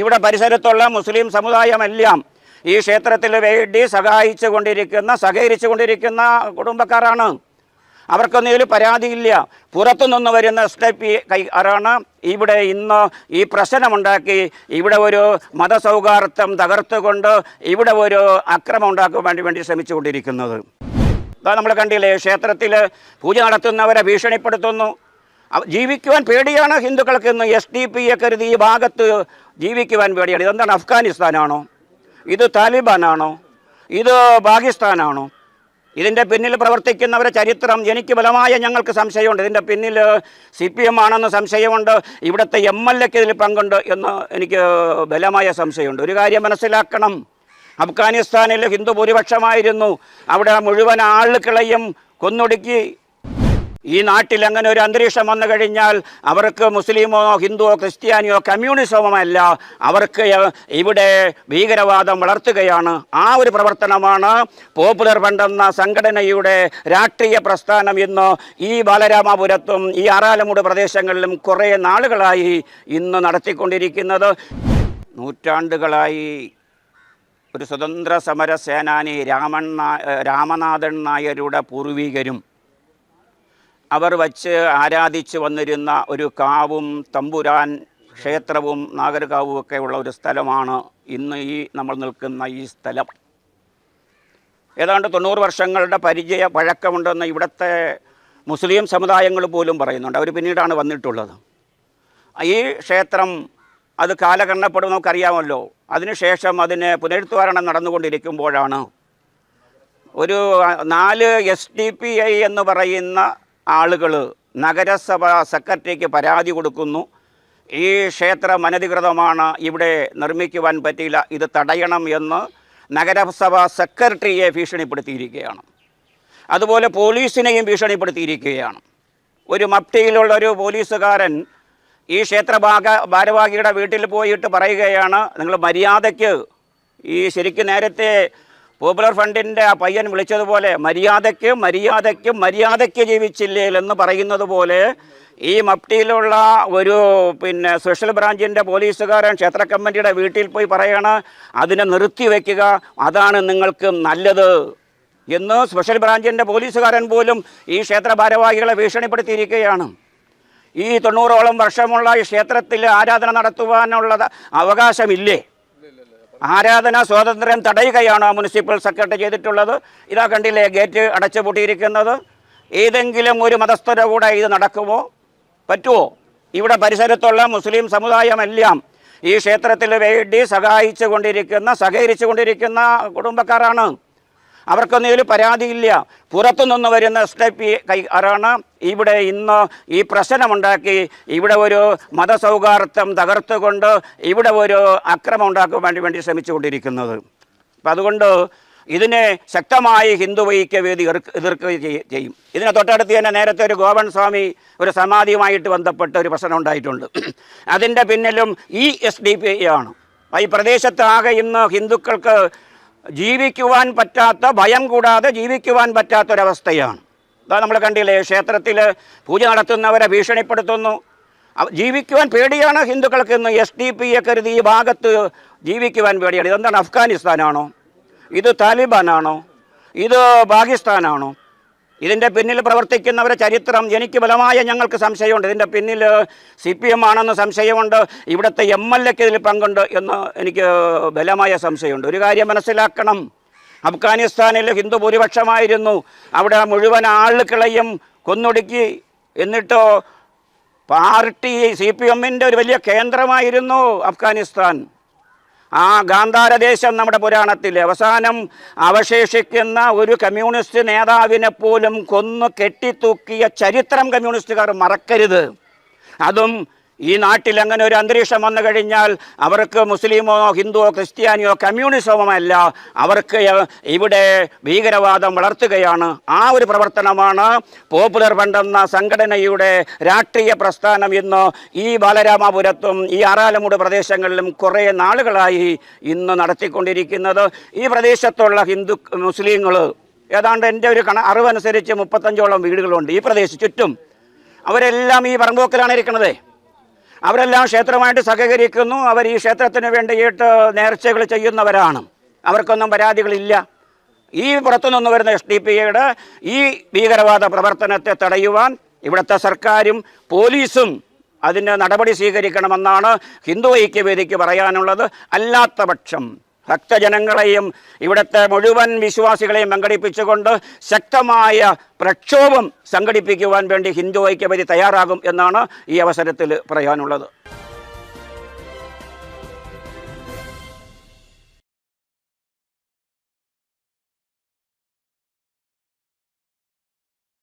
ഇവിടെ പരിസരത്തുള്ള മുസ്ലിം സമുദായമെല്ലാം ഈ ക്ഷേത്രത്തിൽ വേണ്ടി സഹായിച്ചു കൊണ്ടിരിക്കുന്ന സഹകരിച്ചു കൊണ്ടിരിക്കുന്ന കുടുംബക്കാരാണ്. അവർക്കൊന്നും ഇതിൽ പരാതിയില്ല. പുറത്തുനിന്ന് വരുന്ന എസ് പി കൈകാരാണ് ഇവിടെ ഇന്ന് ഈ പ്രശ്നമുണ്ടാക്കി ഇവിടെ ഒരു മതസൗഹാർദ്ദം തകർത്തുകൊണ്ട് ഇവിടെ ഒരു അക്രമം ഉണ്ടാക്കാൻ വേണ്ടി വേണ്ടി ശ്രമിച്ചുകൊണ്ടിരിക്കുന്നത്. നമ്മൾ കണ്ടില്ലേ ക്ഷേത്രത്തിൽ പൂജ നടത്തുന്നവരെ ഭീഷണിപ്പെടുത്തുന്നു. ജീവിക്കുവാൻ പേടിയാണ് ഹിന്ദുക്കൾക്ക് ഇന്ന് എസ് ഡി പി എ കരുതി ഈ ഭാഗത്ത് ജീവിക്കുവാൻ പേടിയാണ്. ഇതെന്താണ്? അഫ്ഗാനിസ്ഥാനാണോ? ഇത് താലിബാനാണോ? ഇത് പാകിസ്ഥാനാണോ? ഇതിന്റെ പിന്നിൽ പ്രവർത്തിക്കുന്നവരെ ചരിത്രം എനിക്ക് ബലമായ ഞങ്ങൾക്ക് സംശയമുണ്ട്. ഇതിന്റെ പിന്നിൽ സി പി എം ആണെന്ന് സംശയമുണ്ട്. ഇവിടുത്തെ എം എൽ എക്ക് ഇതിൽ പങ്കുണ്ട് എന്ന് എനിക്ക് ബലമായ സംശയമുണ്ട്. ഒരു കാര്യം മനസ്സിലാക്കണം. അഫ്ഗാനിസ്ഥാനിൽ ഹിന്ദു ഭൂരിപക്ഷമായിരുന്നു. അവിടെ മുഴുവൻ ആളുകളെയും കൊന്നൊടുക്കി ഈ നാട്ടിൽ അങ്ങനെ ഒരു അന്തരീക്ഷം വന്നു കഴിഞ്ഞാൽ അവർക്ക് മുസ്ലിമോ ഹിന്ദുവോ ക്രിസ്ത്യാനിയോ കമ്മ്യൂണിസമോ അല്ല. അവർക്ക് ഇവിടെ ഭീകരവാദം വളർത്തുകയാണ്. ആ ഒരു പ്രവർത്തനമാണ് പോപ്പുലർ ഫണ്ട് എന്ന സംഘടനയുടെ രാഷ്ട്രീയ പ്രസ്ഥാനം ഇന്ന് ഈ ബാലരാമപുരത്തും ഈ ആറാലമുട് പ്രദേശങ്ങളിലും കുറേ നാളുകളായി ഇന്ന് നടത്തിക്കൊണ്ടിരിക്കുന്നത്. നൂറ്റാണ്ടുകളായി ഒരു സ്വതന്ത്ര സമര സേനാനി രാമൻ രാമനാഥൻ നായരുടെ പൂർവികരും അവർ വച്ച് ആരാധിച്ചു വന്നിരുന്ന ഒരു കാവും തമ്പുരാൻ ക്ഷേത്രവും നാഗർകാവും ഒക്കെ ഉള്ള ഒരു സ്ഥലമാണ് ഇന്ന് ഈ നമ്മൾ നിൽക്കുന്ന ഈ സ്ഥലം. ഏതാണ്ട് തൊണ്ണൂറ് വർഷങ്ങളുടെ പരിചയ പഴക്കമുണ്ടെന്ന് ഇവിടുത്തെ മുസ്ലിം സമുദായങ്ങൾ പോലും പറയുന്നുണ്ട്. അവർ പിന്നീടാണ് വന്നിട്ടുള്ളത്. ഈ ക്ഷേത്രം അത് കാലഗണനപ്പെടും നമുക്കറിയാമല്ലോ. അതിനുശേഷം അതിന് പുനരുദ്ധാരണം നടന്നുകൊണ്ടിരിക്കുമ്പോഴാണ് ഒരു നാല് എസ് ഡി പി ഐ എന്ന് പറയുന്ന ആളുകൾ നഗരസഭ സെക്രട്ടറിക്ക് പരാതി കൊടുക്കുന്നു. ഈ ക്ഷേത്രം അനധികൃതമാണ് ഇവിടെ നിർമ്മിക്കുവാൻ പറ്റില്ല ഇത് തടയണം എന്ന് നഗരസഭ സെക്രട്ടറിയെ ഭീഷണിപ്പെടുത്തിയിരിക്കുകയാണ്. അതുപോലെ പോലീസിനെയും ഭീഷണിപ്പെടുത്തിയിരിക്കുകയാണ്. ഒരു മപ്റ്റിയിലുള്ള ഒരു പോലീസുകാരൻ ഈ ക്ഷേത്ര ക്ഷേത്രഭാഗ ഭാരവാഹിയുടെ വീട്ടിൽ പോയിട്ട് പറയുകയാണ് നിങ്ങൾ മര്യാദയ്ക്ക് ഈ ശരിക്കും നേരത്തെ പോപ്പുലർ ഫണ്ടിന്റെ ആ പയ്യൻ വിളിച്ചതുപോലെ മര്യാദയ്ക്ക് മര്യാദയ്ക്ക് മര്യാദയ്ക്ക് ജീവിച്ചില്ലേ എന്ന് പറയുന്നത് പോലെ ഈ മപ്റ്റിയിലുള്ള ഒരു പിന്നെ സ്പെഷ്യൽ ബ്രാഞ്ചിന്റെ പോലീസുകാരൻ ക്ഷേത്ര കമ്മിറ്റിയുടെ വീട്ടിൽ പോയി പറയണം അതിനെ നിർത്തി വയ്ക്കുക അതാണ് നിങ്ങൾക്ക് നല്ലത്. എന്ന് സ്പെഷ്യൽ ബ്രാഞ്ചിന്റെ പോലീസുകാരൻ പോലും ഈ ക്ഷേത്ര ഭാരവാഹികളെ ഭീഷണിപ്പെടുത്തിയിരിക്കുകയാണ്. ഈ തൊണ്ണൂറോളം വർഷമുള്ള ഈ ക്ഷേത്രത്തിൽ ആരാധന നടത്തുവാനുള്ള അവകാശമില്ലേ? ആരാധന സ്വാതന്ത്ര്യം തടയുകയാണ് മുനിസിപ്പൽ സെക്രട്ടറി ചെയ്തിട്ടുള്ളത്? ഇതാ കണ്ടില്ലേ ഗേറ്റ് അടച്ചു പൂട്ടിയിരിക്കുന്നത് ഏതെങ്കിലും ഒരു മതസ്ഥരുടെ കൂടെ ഇത് നടക്കുമോ? പറ്റുമോ? ഇവിടെ പരിസരത്തുള്ള മുസ്ലിം സമുദായമെല്ലാം ഈ ക്ഷേത്രത്തിൽ വേണ്ടി സഹായിച്ചു കൊണ്ടിരിക്കുന്ന സഹകരിച്ചു കൊണ്ടിരിക്കുന്ന കുടുംബക്കാരാണ്. അവർക്കൊന്നും പരാതിയില്ല. പുറത്തുനിന്ന് വരുന്ന എസ് ഡി പി കൈകാരാണ് ഇവിടെ ഇന്ന് ഈ പ്രശ്നമുണ്ടാക്കി ഇവിടെ ഒരു മതസൗഹാർദ്ദം തകർത്തുകൊണ്ട് ഇവിടെ ഒരു അക്രമം ഉണ്ടാക്കാൻ വേണ്ടി വേണ്ടി ശ്രമിച്ചുകൊണ്ടിരിക്കുന്നത്. അപ്പം അതുകൊണ്ട് ഇതിനെ ശക്തമായി ഹിന്ദു എതിർക്ക് എതിർക്കുകയും ചെയ്യും. ഇതിനെ തൊട്ടടുത്ത് തന്നെ നേരത്തെ ഒരു ഗോവൻ സ്വാമി ഒരു സമാധിയുമായിട്ട് ബന്ധപ്പെട്ട ഒരു പ്രശ്നം ഉണ്ടായിട്ടുണ്ട്. അതിന്റെ പിന്നിലും ഈ എസ് ഡി പി ആണ് ഈ പ്രദേശത്താകെ ഇന്ന് ഹിന്ദുക്കൾക്ക് ജീവിക്കുവാൻ പറ്റാത്ത ഭയം കൂടാതെ ജീവിക്കുവാൻ പറ്റാത്തൊരവസ്ഥയാണ്. അതാ നമ്മൾ കണ്ടില്ലേ ക്ഷേത്രത്തിൽ പൂജ നടത്തുന്നവരെ ഭീഷണിപ്പെടുത്തുന്നു. ജീവിക്കുവാൻ പേടിയാണ് ഹിന്ദുക്കൾക്ക് ഇന്ന്. എസ് ഡി പി കരുതി ഈ ഭാഗത്ത് ജീവിക്കുവാൻ പേടിയാണ്. ഇതെന്താണ് അഫ്ഗാനിസ്ഥാനാണോ? ഇത് താലിബാനാണോ? ഇത് പാകിസ്ഥാനാണോ? ഇതിന്റെ പിന്നിൽ പ്രവർത്തിക്കുന്നവരെ ചരിത്രം എനിക്ക് ബലമായ ഞങ്ങൾക്ക് സംശയമുണ്ട്. ഇതിന്റെ പിന്നിൽ സി പി എം ആണെന്ന് സംശയമുണ്ട്. ഇവിടുത്തെ എം എൽ എക്ക് ഇതിൽ പങ്കുണ്ട് എന്ന് എനിക്ക് ബലമായ സംശയമുണ്ട്. ഒരു കാര്യം മനസ്സിലാക്കണം. അഫ്ഗാനിസ്ഥാനിൽ ഹിന്ദു ഭൂരിപക്ഷമായിരുന്നു. അവിടെ മുഴുവൻ ആളുകളെയും കൊന്നൊടുക്കി എന്നിട്ടോ പാർട്ടി സി പി എമ്മിന്റെ ഒരു വലിയ കേന്ദ്രമായിരുന്നു അഫ്ഗാനിസ്ഥാൻ. ആ ഗാന്ധാരദേശം നമ്മുടെ പുരാണത്തിൽ അവസാനം അവശേഷിക്കുന്ന ഒരു കമ്മ്യൂണിസ്റ്റ് നേതാവിനെ പോലും കൊന്നു കെട്ടിത്തൂക്കിയ ചരിത്രം കമ്മ്യൂണിസ്റ്റുകാർ മറക്കരുത്. അതും ഈ നാട്ടിൽ അങ്ങനെ ഒരു അന്തരീക്ഷം വന്നു കഴിഞ്ഞാൽ അവർക്ക് മുസ്ലിമോ ഹിന്ദുവോ ക്രിസ്ത്യാനിയോ കമ്മ്യൂണിസമോ അല്ല അവർക്ക് ഇവിടെ ഭീകരവാദം വളർത്തുകയാണ്. ആ ഒരു പ്രവർത്തനമാണ് പോപ്പുലർ ഫണ്ട് എന്ന സംഘടനയുടെ രാഷ്ട്രീയ പ്രസ്ഥാനം ഇന്ന് ഈ ബാലരാമപുരത്തും ഈ ആറാലമൂട് പ്രദേശങ്ങളിലും കുറേ നാളുകളായി ഇന്ന് നടത്തിക്കൊണ്ടിരിക്കുന്നത്. ഈ പ്രദേശത്തുള്ള ഹിന്ദു മുസ്ലിങ്ങൾ ഏതാണ്ട് എന്റെ ഒരു കണ അറിവനുസരിച്ച് മുപ്പത്തഞ്ചോളം വീടുകളുണ്ട് ഈ പ്രദേശം ചുറ്റും. അവരെല്ലാം ഈ പറമ്പോക്കിലാണ് ഇരിക്കുന്നത് അവരെല്ലാം ക്ഷേത്രമായിട്ട് സഹകരിക്കുന്നു. അവർ ഈ ക്ഷേത്രത്തിന് വേണ്ടിയിട്ട് നേർച്ചകൾ ചെയ്യുന്നവരാണ്. അവർക്കൊന്നും പരാതികളില്ല. ഈ പുറത്തുനിന്ന് വരുന്ന എസ് ഡി പി ഐയുടെ ഈ ഭീകരവാദ പ്രവർത്തനത്തെ തടയുവാൻ ഇവിടുത്തെ സർക്കാരും പോലീസും അതിന് നടപടി സ്വീകരിക്കണമെന്നാണ് ഹിന്ദു ഐക്യവേദിക്ക് പറയാനുള്ളത്. അല്ലാത്ത പക്ഷം ഭക്തജനങ്ങളെയും ഇവിടുത്തെ മുഴുവൻ വിശ്വാസികളെയും പങ്കെടുപ്പിച്ചുകൊണ്ട് ശക്തമായ പ്രക്ഷോഭം സംഘടിപ്പിക്കുവാൻ വേണ്ടി ഹിന്ദു ഐക്യവേദി തയ്യാറാകും എന്നാണ് ഈ അവസരത്തിൽ പറയാനുള്ളത്.